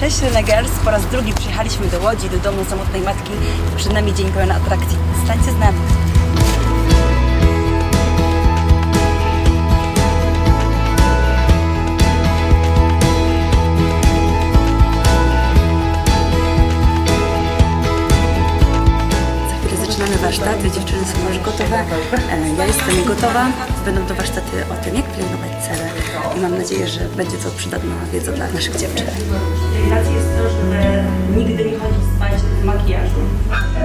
Cześć Renegers, po raz drugi przyjechaliśmy do Łodzi, do domu samotnej matki. Przed nami dzień pełen atrakcji. Stańcie z nami. Zaczynamy warsztaty, dziewczyny są już gotowe, E, ja jestem gotowa. Będą to warsztaty o tym, jak pielęgnować cerę i mam nadzieję, że będzie to przydatna wiedza dla naszych dziewczyn. To, żeby nigdy nie chodzić spać w makijażu.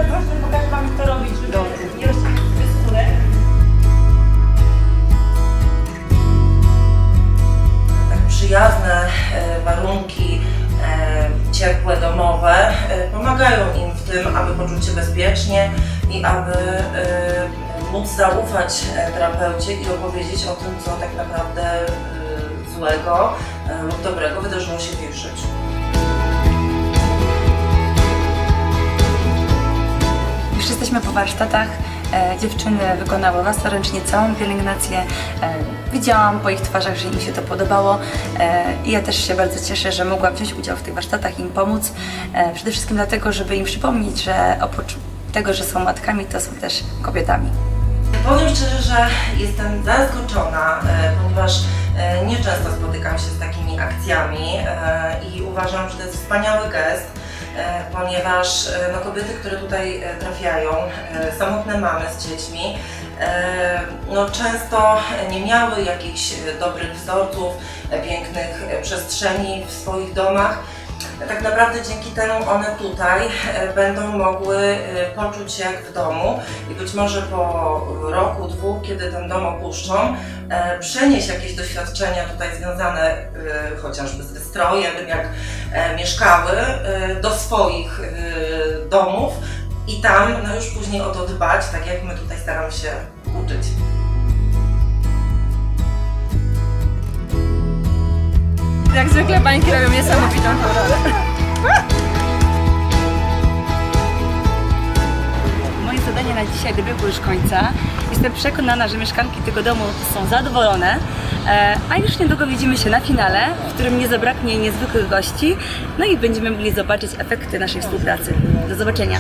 Właśnie pokażę Wam, jak to robić, żeby nie rozciągać sobie skórę. tak przyjazne e, warunki e, ciepłe, domowe e, pomagają im w tym, aby poczuć się bezpiecznie i aby e, móc zaufać terapeucie i opowiedzieć o tym, co tak naprawdę złego lub dobrego wydarzyło się w ich życiu. Warsztatach. E, dziewczyny wykonały własnoręcznie całą pielęgnację. E, widziałam po ich twarzach, że im się to podobało e, i ja też się bardzo cieszę, że mogłam wziąć udział w tych warsztatach, im pomóc. Przede wszystkim dlatego, żeby im przypomnieć, że oprócz tego, że są matkami, to są też kobietami. Powiem szczerze, że jestem zaskoczona, ponieważ nieczęsto spotykam się z takimi akcjami i uważam, że to jest wspaniały gest, ponieważ e, no, kobiety, które tutaj e, trafiają, e, samotne mamy z dziećmi, e, no, często nie miały jakichś e, dobrych wzorców, e, pięknych e, przestrzeni w swoich domach. Tak naprawdę dzięki temu one tutaj e, będą mogły e, poczuć się jak w domu i być może po roku, dwóch, kiedy ten dom opuszczą, e, przenieść jakieś doświadczenia tutaj związane chociażby z wystrojem, jak mieszkały, do swoich domów i tam no już później o to dbać, tak jak my tutaj staramy się uczyć. Jak zwykle bańki robią niesamowitą furorę. Moje zadanie na dzisiaj dobiegło już końca. Jestem przekonana, że mieszkanki tego domu są zadowolone, e, a już niedługo widzimy się na finale, w którym nie zabraknie niezwykłych gości, no i będziemy mogli zobaczyć efekty naszej współpracy. Do zobaczenia!